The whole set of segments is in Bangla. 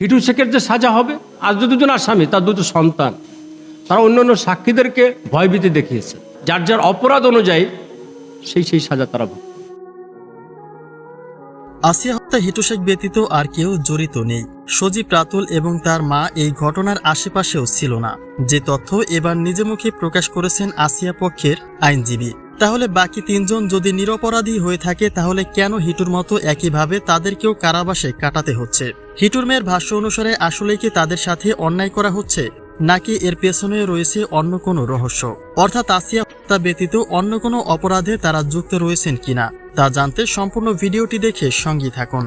হিটু শেখের যে সাজা হবে, আর যে দুজন আসামি, তার দুটো সন্তান, তারা অন্যান্য সাক্ষীদেরকে ভয়ভীতি দেখিয়েছে। যার যার অপরাধ অনুযায়ী সেই সেই সাজা তারা ভোগ আসিয়া হত্যা হিটু শেখ ব্যতীত আর কেউ জড়িত নেই। সজীব রাতুল এবং তার মা এই ঘটনার আশেপাশেও ছিল না। যে তথ্য এবার নিজে মুখে প্রকাশ করেছেন আসিয়া পক্ষের আইনজীবী। তাহলে বাকি তিনজন যদি নিরপরাধী হয়ে থাকে, তাহলে কেন হিটুর মতো একইভাবে তাদেরকেও কারাবাসে কাটাতে হচ্ছে? হিটুর মেয়ের ভাষ্য অনুসারে, আসলে কি তাদের সাথে অন্যায় করা হচ্ছে? নাকি এর পেছনে রয়েছে অন্য কোনো রহস্য? অর্থাৎ আসিয়া হত্যা ব্যতীত অন্য কোনো অপরাধে তারা যুক্ত রয়েছেন কিনা, তা জানতে সম্পূর্ণ ভিডিওটি দেখে সঙ্গী থাকুন।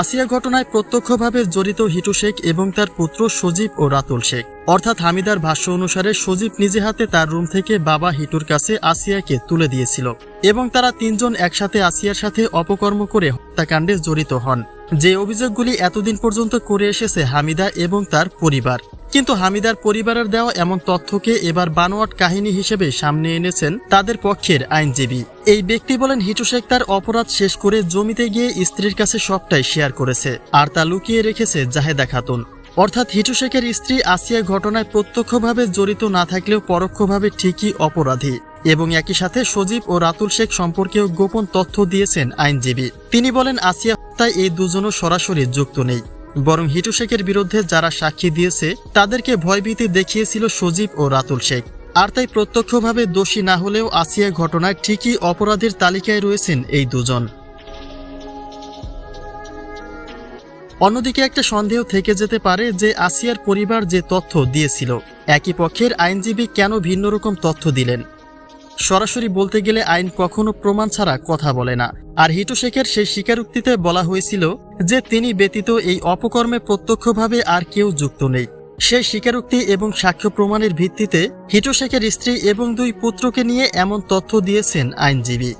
আসিয়া ঘটনায় প্রত্যক্ষভাবে জড়িত হিটু শেখ এবং তার পুত্র সজীব ও রাতুল শেখ। অর্থাৎ হামিদার ভাষ্য অনুসারে সজীব নিজে হাতে তার রুম থেকে বাবা হিটুর কাছে আসিয়াকে তুলে দিয়েছিল এবং তারা তিনজন একসাথে আসিয়ার সাথে অপকর্ম করে হত্যাকাণ্ডে জড়িত হন। যে অভিযোগগুলি এতদিন পর্যন্ত করে এসেছে হামিদা এবং তার পরিবার। কিন্তু হামিদার পরিবারের দেওয়া এমন তথ্যকে এবার বানোয়াট কাহিনী হিসেবে সামনে এনেছেন তাদের পক্ষের আইনজীবী। এই ব্যক্তি বলেন, হিটু শেখ তার অপরাধ শেষ করে জমিতে গিয়ে স্ত্রীর কাছে সবটাই শেয়ার করেছে আর তা লুকিয়ে রেখেছে জাহেদা খাতুন। অর্থাৎ হিটু শেখের স্ত্রী আসিয়া ঘটনায় প্রত্যক্ষভাবে জড়িত না থাকলেও পরোক্ষভাবে ঠিকই অপরাধী এবং একই সাথে সজীব ও রাতুল শেখ সম্পর্কেও গোপন তথ্য দিয়েছেন আইনজীবী। তিনি বলেন, আসিয়া হত্যায় এই দুজনও সরাসরি যুক্ত নেই। বরং হিটু শেখের বিরুদ্ধে যারা সাক্ষী দিয়েছে, তাদেরকে ভয়ভীতি দেখিয়েছিল সজীব ও রাতুল শেখ। আর তাই প্রত্যক্ষভাবে দোষী না হলেও আসিয়া ঘটনায় ঠিকই অপরাধের তালিকায় রয়েছেন এই দুজন। অন্যদিকে একটা সন্দেহ থেকে যেতে পারে যে আসিয়ার পরিবার যে তথ্য দিয়েছিল, একই পক্ষের আইনজীবী কেন ভিন্ন রকম তথ্য দিলেন? সরাসরি বলতে গেলে আইন কখনো প্রমাণ ছাড়া কথা বলে না। আর হিটু শেখের সেই স্বীকারোক্তিতে বলা হয়েছিল যে তিনি ব্যতীত এই অপকর্মে প্রত্যক্ষভাবে আর কেউ যুক্ত নেই। সেই স্বীকারোক্তি এবং সাক্ষ্য প্রমাণের ভিত্তিতে হিটু শেখের স্ত্রী এবং দুই পুত্রকে নিয়ে এমন তথ্য দিয়েছেন আইনজীবী।